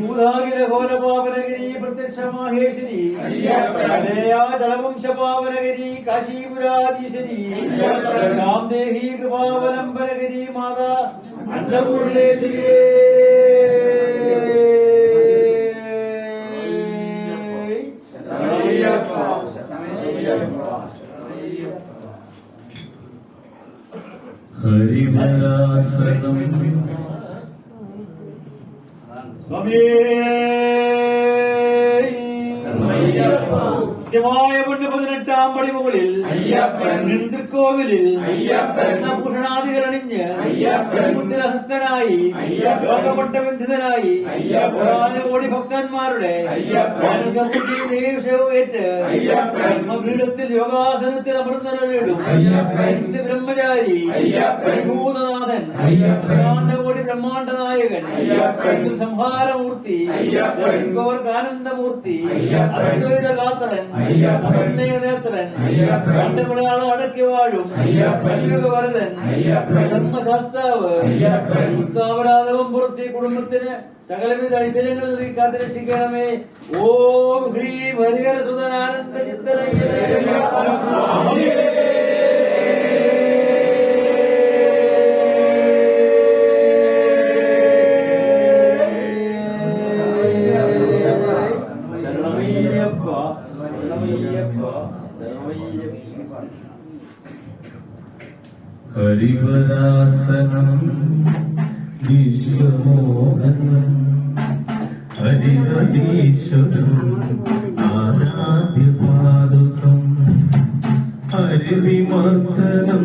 ഭൂതാകിര ഘോരപാവനഗരി പ്രത്യക്ഷ മാഹേശ്വരി ജലവംശ പാവനഗരി കാശീപുരാധീശ്വരി. രാംദേഹി കൃപാവലംബനഗരി മാതാ അന്നപൂർണേശ്വരിയേ. ഹരിവരാസനം നിത്യമായ പൊന്ന് പതിനെട്ടാം പടി മുകളിൽ കോവിലിൽ ഭൂഷണാദികൾ അണിഞ്ഞ് മുദ്രഹസ്തനായി ലോകപട്ടബന്ധിതനായി കോടി ഭക്തന്മാരുടെ േറ്റ് ബ്രഹ്മപീഠത്തിൽ യോഗാസനത്തിൽ അമൃതന വീടും ബ്രഹ്മചാരി ഭൂതനാഥൻ കോടി ബ്രഹ്മാണ്ട നായകൻ സംഹാരമൂർത്തി ആനന്ദമൂർത്തി അദ്വൈത കാത്തരൻ രണ്ട് മലയാളം അടക്കി വാഴും കലിയുഗ വരദൻ ധർമ്മശാസ്താവ് സ്ഥാപരാധവം പുറത്തി കുടുംബത്തിന് സകലവിധ ഐശ്വര്യങ്ങൾ നൽകി കാത്തുരക്ഷിക്കണമേ ഓം ഹ്രീം ഹരിഹര സുതനാനന്ദ ഹരിവരാസനം വിശ്വമോഹനം ഹരിഹരീശ്വരം ആരാധ്യപാദുകം ഹരിവിമർദ്ദനം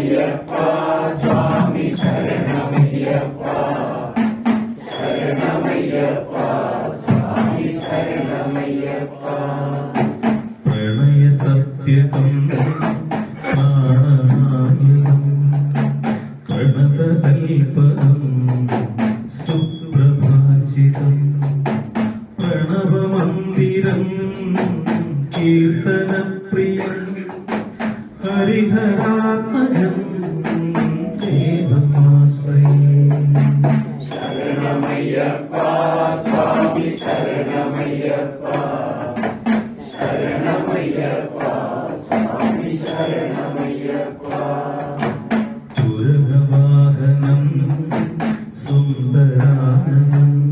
ஐயப்பா சுவாமி சரணமையப்பா சரணமையப்பா சுவாமி சரணமையப்பா பிரமய சத்தியகம் ಪ್ರಾಣನಾಯಕಂ ಪ್ರಣತದಲ್ಪ Amen.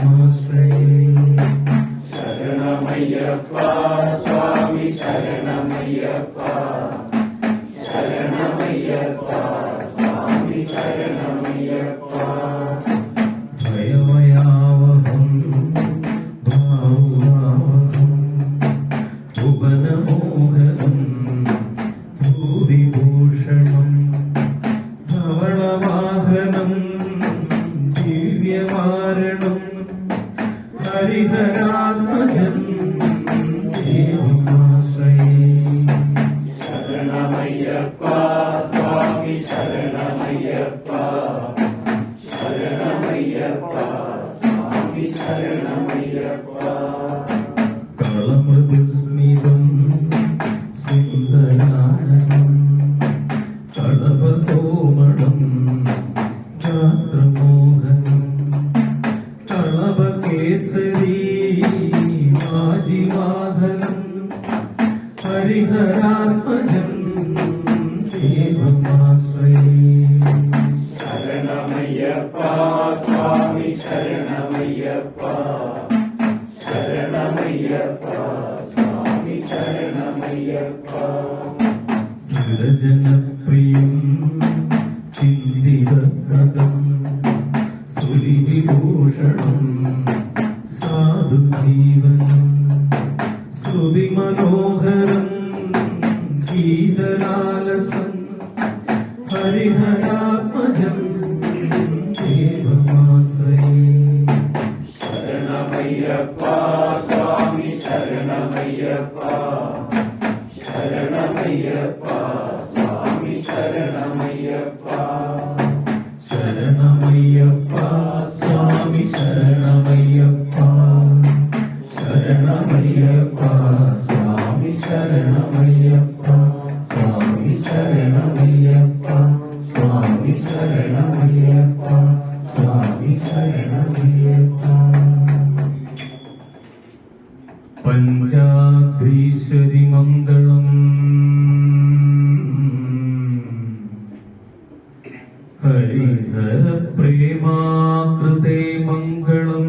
ദേവമാശ്രയേ ശരണമയ്യപ്പ ्रतम् सुविभूषणम् स्वादु जीवनम् सुविमनोहरम् गीदलालसम् हरिहरात्मजं च शरणमय्यप्पा शरणमयपा स्वामि शरणमयपा പഞ്ചാഗ്രീശ്വരി മംഗളം. ഹരിഹര പ്രേമാകൃതേ മംഗളം.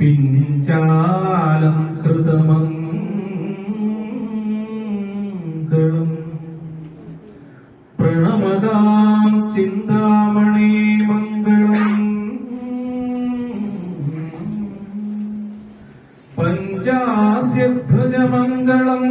പിഞ്ചാലം പിഞ്ചാലംകൃതമംഗളം പഞ്ചാസ്യധ്വജമംഗളം